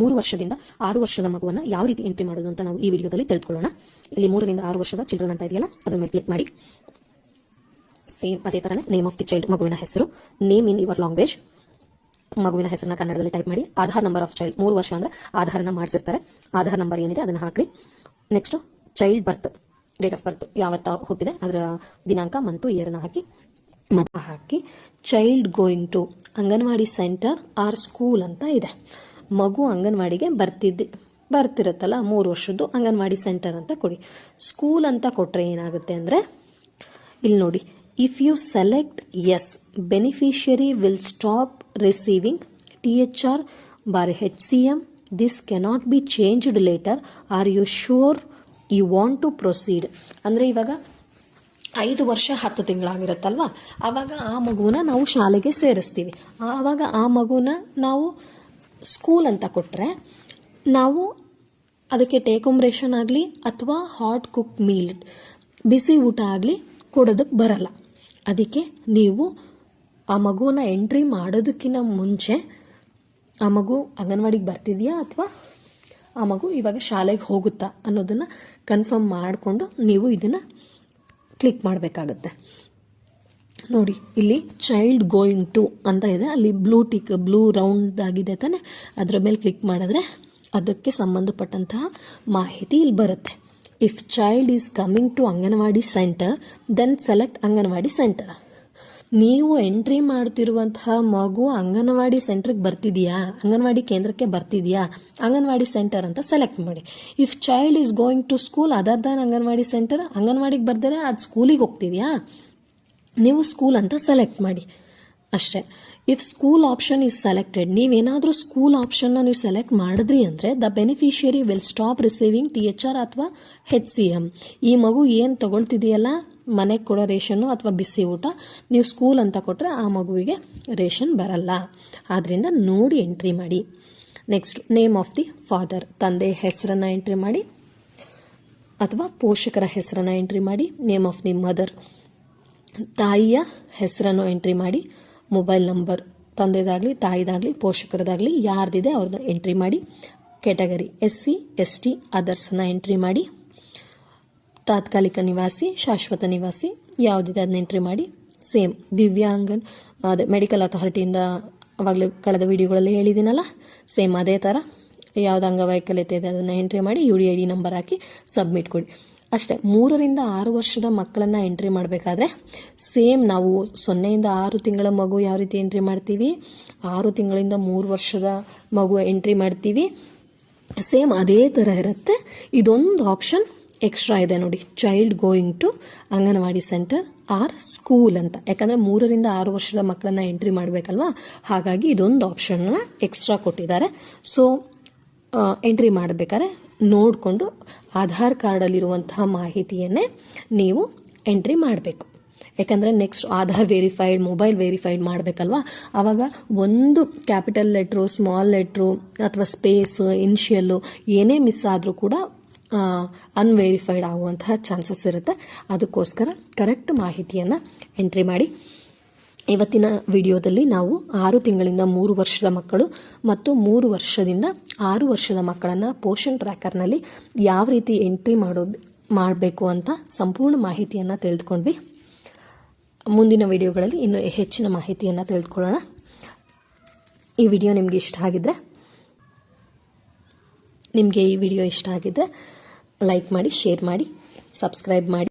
ಮೂರು ವರ್ಷದಿಂದ ಆರು ವರ್ಷದ ಮಗುವನ್ನು ಯಾವ ರೀತಿ ಎಂಟ್ರಿ ಮಾಡೋದು ಅಂತ ನಾವು ಈ ವಿಡಿಯೋದಲ್ಲಿ ತಿಳ್ಕೊಳ್ಳೋಣ ಇಲ್ಲಿ ಮೂರರಿಂದ ಆರು ವರ್ಷದ ಚಿಲ್ಡ್ರನ್ ಅಂತ ಇದೆಯಲ್ಲ ಅದ್ರ ಮೇಲೆ ಕ್ಲಿಕ್ ಮಾಡಿ. ಸೇಮ್ ಅದೇ ಥರನೇ ನೇಮ್ ಆಫ್ ದಿ ಚೈಲ್ಡ್ ಮಗುವಿನ ಹೆಸರು ನೇಮ್ ಇನ್ ಯುವರ್ ಲ್ಯಾಂಗ್ವೇಜ್ ಮಗುವಿನ ಹೆಸರನ್ನ ಕನ್ನಡದಲ್ಲಿ ಟೈಪ್ ಮಾಡಿ, ಆಧಾರ್ ನಂಬರ್ ಆಫ್ ಚೈಲ್ಡ್ ಮೂರು ವರ್ಷ ಅಂದ್ರೆ ಆಧಾರನ ಮಾಡಿಸಿರ್ತಾರೆ. ಆಧಾರ್ ನಂಬರ್ ಏನಿದೆ ಅದನ್ನ ಹಾಕಿ next child birth date of birth ಯಾವತ್ತ ಹುಟ್ಟಿದೆ, ಅದರ ದಿನಾಂಕ ಮಂತು ಇಯರ್ನ ಹಾಕಿ. ಹಾಕಿ child going to anganwadi centre or school ಅಂತ ಇದೆ. ಮಗು ಅಂಗನವಾಡಿಗೆ ಬರ್ತಿದ್ದೆ. ಬರ್ತಿರತ್ತಲ್ಲ, ಮೂರು ವರ್ಷದ್ದು ಅಂಗನವಾಡಿ ಸೆಂಟರ್ ಅಂತ ಕೊಡಿ. ಸ್ಕೂಲ್ ಅಂತ ಕೊಟ್ಟರೆ ಏನಾಗುತ್ತೆ ಅಂದರೆ, ಇಲ್ಲಿ ನೋಡಿ if you select yes beneficiary will stop receiving T H R bar H C M this cannot be changed later are you sure you want to proceed ಅಂದರೆ ಇವಾಗ ಐದು ವರ್ಷ, ಹತ್ತು ತಿಂಗಳಾಗಿರುತ್ತಲ್ವ? ಆವಾಗ ಆ ಮಗುವನ್ನ ನಾವು ಶಾಲೆಗೆ ಸೇರಿಸ್ತೀವಿ. ಆವಾಗ ಆ ಮಗುನ ನಾವು ಸ್ಕೂಲ್ ಅಂತ ಕೊಟ್ಟರೆ ನಾವು ಅದಕ್ಕೆ ಟೇಕಮ್ ರೇಷನ್ ಆಗಲಿ ಅಥವಾ ಹಾಟ್ ಕುಕ್ ಮೀಲ್ ಬಿಸಿ ಊಟ ಆಗಲಿ ಕೊಡೋದಕ್ಕೆ ಬರಲ್ಲ. ಅದಕ್ಕೆ ನೀವು ಆ ಮಗುವನ್ನ ಎಂಟ್ರಿ ಮಾಡೋದಕ್ಕಿಂತ ಮುಂಚೆ ಆ ಮಗು ಅಂಗನವಾಡಿಗೆ ಬರ್ತಿದೆಯಾ ಅಥವಾ ಆ ಮಗು ಇವಾಗ ಶಾಲೆಗೆ ಹೋಗುತ್ತಾ ಅನ್ನೋದನ್ನು ಕನ್ಫರ್ಮ್ ಮಾಡಿಕೊಂಡು ನೀವು ಇದನ್ನು ಕ್ಲಿಕ್ ಮಾಡಬೇಕಾಗತ್ತೆ. ನೋಡಿ, ಇಲ್ಲಿ ಚೈಲ್ಡ್ ಗೋಯಿಂಗ್ ಟು ಅಂತ ಇದೆ. ಅಲ್ಲಿ ಬ್ಲೂ ಟಿಕ್ ಬ್ಲೂ ರೌಂಡ್ ಆಗಿದೆ ತಾನೆ. ಅದರ ಮೇಲೆ ಕ್ಲಿಕ್ ಮಾಡಿದ್ರೆ ಅದಕ್ಕೆ ಸಂಬಂಧಪಟ್ಟಂತಹ ಮಾಹಿತಿ ಇಲ್ಲಿ ಬರುತ್ತೆ. If child is coming to anganwadi centre then select anganwadi centre ನೀವು ಎಂಟ್ರಿ ಮಾಡ್ತಿರುವಂತಹ ಮಗು ಅಂಗನವಾಡಿ ಸೆಂಟ್ರಿಗೆ ಬರ್ತಿದೆಯಾ? ಅಂಗನವಾಡಿ ಕೇಂದ್ರಕ್ಕೆ ಬರ್ತಿದೆಯಾ? ಅಂಗನವಾಡಿ ಸೆಂಟರ್ ಅಂತ ಸೆಲೆಕ್ಟ್ ಮಾಡಿ. If child is going to school other than anganwadi centre ಅಂಗನವಾಡಿಗೆ ಬರ್ದರೆ, ಅದು ಸ್ಕೂಲಿಗೆ ಹೋಗ್ತಿದೆಯಾ? ನೀವು ಸ್ಕೂಲ್ ಅಂತ ಸೆಲೆಕ್ಟ್ ಮಾಡಿ. ಅಷ್ಟೇ. If school option is selected ನೀವೇನಾದರೂ ಸ್ಕೂಲ್ ಆಪ್ಷನ್ನ ನೀವು ಸೆಲೆಕ್ಟ್ ಮಾಡಿದ್ರಿ ಅಂದರೆ the beneficiary will stop receiving T H R ಅಥವಾ ಹೆಚ್ ಸಿ ಎಂ ಈ ಮಗು ಏನು ತೊಗೊಳ್ತಿದೆಯಲ್ಲ? ಮನೆಗೆ ಕೊಡೋ ರೇಷನ್ನು ಅಥವಾ ಬಿಸಿ ಊಟ? ನೀವು ಸ್ಕೂಲ್ ಅಂತ ಕೊಟ್ಟರೆ ಆ ಮಗುವಿಗೆ ರೇಷನ್ ಬರಲ್ಲ. ಆದ್ದರಿಂದ ನೋಡಿ ಎಂಟ್ರಿ ಮಾಡಿ. Next name of the father ತಂದೆ ಹೆಸರನ್ನು ಎಂಟ್ರಿ ಮಾಡಿ. ಅಥವಾ ಪೋಷಕರ ಹೆಸರನ್ನು ಎಂಟ್ರಿ ಮಾಡಿ. ನೇಮ್ ಆಫ್ ದಿ ಮದರ್ ತಾಯಿಯ ಹೆಸರನ್ನು ಎಂಟ್ರಿ ಮಾಡಿ, ಮೊಬೈಲ್ ನಂಬರ್ ತಂದೆದಾಗಲಿ, ತಾಯಿದಾಗಲಿ, ಪೋಷಕರದಾಗಲಿ ಯಾರ್ದಿದೆ ಅವ್ರದ್ದು ಎಂಟ್ರಿ ಮಾಡಿ, category S C, S T ಅದರ್ಸನ್ನು entry ಮಾಡಿ, ತಾತ್ಕಾಲಿಕ ನಿವಾಸಿ, ಶಾಶ್ವತ ನಿವಾಸಿ ಯಾವುದಿದೆ ಅದನ್ನ ಎಂಟ್ರಿ ಮಾಡಿ, ಸೇಮ್ ದಿವ್ಯಾಂಗನ್, ಅದೇ ಮೆಡಿಕಲ್ ಅಥಾರಿಟಿಯಿಂದ ಅವಾಗಲೇ ಕಳೆದ ವಿಡಿಯೋಗಳಲ್ಲಿ ಹೇಳಿದ್ದೀನಲ್ಲ, ಸೇಮ್ ಅದೇ ಥರ, ಯಾವ್ದು ಅಂಗವೈಕಲ್ಯತೆ ಇದೆ ಅದನ್ನು ಎಂಟ್ರಿ ಮಾಡಿ, U D I D number hockey submit ಕೊಡಿ. ಅಷ್ಟೇ, ಮೂರರಿಂದ ಆರು ವರ್ಷದ ಮಕ್ಕಳನ್ನು ಎಂಟ್ರಿ ಮಾಡಬೇಕಾದ್ರೆ ಸೇಮ್ ನಾವು ಸೊನ್ನೆಯಿಂದ ಆರು ತಿಂಗಳ ಮಗು ಯಾವ ರೀತಿ ಎಂಟ್ರಿ ಮಾಡ್ತೀವಿ, ಆರು ತಿಂಗಳಿಂದ ಮೂರು ವರ್ಷದ ಮಗು ಎಂಟ್ರಿ ಮಾಡ್ತೀವಿ. ಸೇಮ್ ಅದೇ ಥರ ಇರುತ್ತೆ. ಇದೊಂದು ಆಪ್ಷನ್ ಎಕ್ಸ್ಟ್ರಾ ಇದೆ ನೋಡಿ. Child going to anganwadi centre or school ಅಂತ. ಯಾಕಂದರೆ ಮೂರರಿಂದ ಆರು ವರ್ಷದ ಮಕ್ಕಳನ್ನ ಎಂಟ್ರಿ ಮಾಡಬೇಕಲ್ವಾ? ಹಾಗಾಗಿ ಇದೊಂದು ಆಪ್ಷನ್ನ ಎಕ್ಸ್ಟ್ರಾ ಕೊಟ್ಟಿದ್ದಾರೆ. ಸೊ ಎಂಟ್ರಿ ಮಾಡಬೇಕಾದ್ರೆ ನೋಡಿಕೊಂಡು ಆಧಾರ್ ಕಾರ್ಡಲ್ಲಿರುವಂತಹ ಮಾಹಿತಿಯನ್ನೇ ನೀವು ಎಂಟ್ರಿ ಮಾಡಬೇಕು. ಯಾಕಂದರೆ next Aadhaar verified, mobile verified ಮಾಡಬೇಕಲ್ವಾ? ಆವಾಗ ಒಂದು ಕ್ಯಾಪಿಟಲ್ ಲೆಟ್ರು, ಸ್ಮಾಲ್ ಲೆಟ್ರು ಅಥವಾ ಸ್ಪೇಸ್, ಇನ್ಷಿಯಲ್ಲು ಏನೇ ಮಿಸ್ ಆದರೂ ಕೂಡ ಅನ್ವೆರಿಫೈಡ್ ಆಗುವಂತಹ ಚಾನ್ಸಸ್ ಇರುತ್ತೆ. ಅದಕ್ಕೋಸ್ಕರ ಕರೆಕ್ಟ್ ಮಾಹಿತಿಯನ್ನು ಎಂಟ್ರಿ ಮಾಡಿ ಇವತ್ತಿನ ವಿಡಿಯೋದಲ್ಲಿ ನಾವು ಆರು ತಿಂಗಳಿಂದ ಮೂರು ವರ್ಷದ ಮಕ್ಕಳು ಮತ್ತು ಮೂರು ವರ್ಷದಿಂದ ಆರು ವರ್ಷದ ಮಕ್ಕಳನ್ನು ಪೋಷನ್ ಟ್ರ್ಯಾಕರ್ನಲ್ಲಿ ಯಾವ ರೀತಿ ಎಂಟ್ರಿ ಮಾಡೋದು, ಮಾಡಬೇಕು ಅಂತ ಸಂಪೂರ್ಣ ಮಾಹಿತಿಯನ್ನು ತಿಳಿದುಕೊಂಡ್ವಿ. ಮುಂದಿನ ವಿಡಿಯೋಗಳಲ್ಲಿ ಇನ್ನೂ ಹೆಚ್ಚಿನ ಮಾಹಿತಿಯನ್ನು ತಿಳಿದುಕೊಳ್ಳೋಣ. ಈ ವಿಡಿಯೋ ನಿಮಗೆ ಇಷ್ಟ ಆಗಿದ್ದರೆ ನಿಮಗೆ ಈ ವಿಡಿಯೋ ಇಷ್ಟ ಆಗಿದ್ದರೆ ಲೈಕ್ ಮಾಡಿ, ಶೇರ್ ಮಾಡಿ, ಸಬ್ಸ್ಕ್ರೈಬ್ ಮಾಡಿ.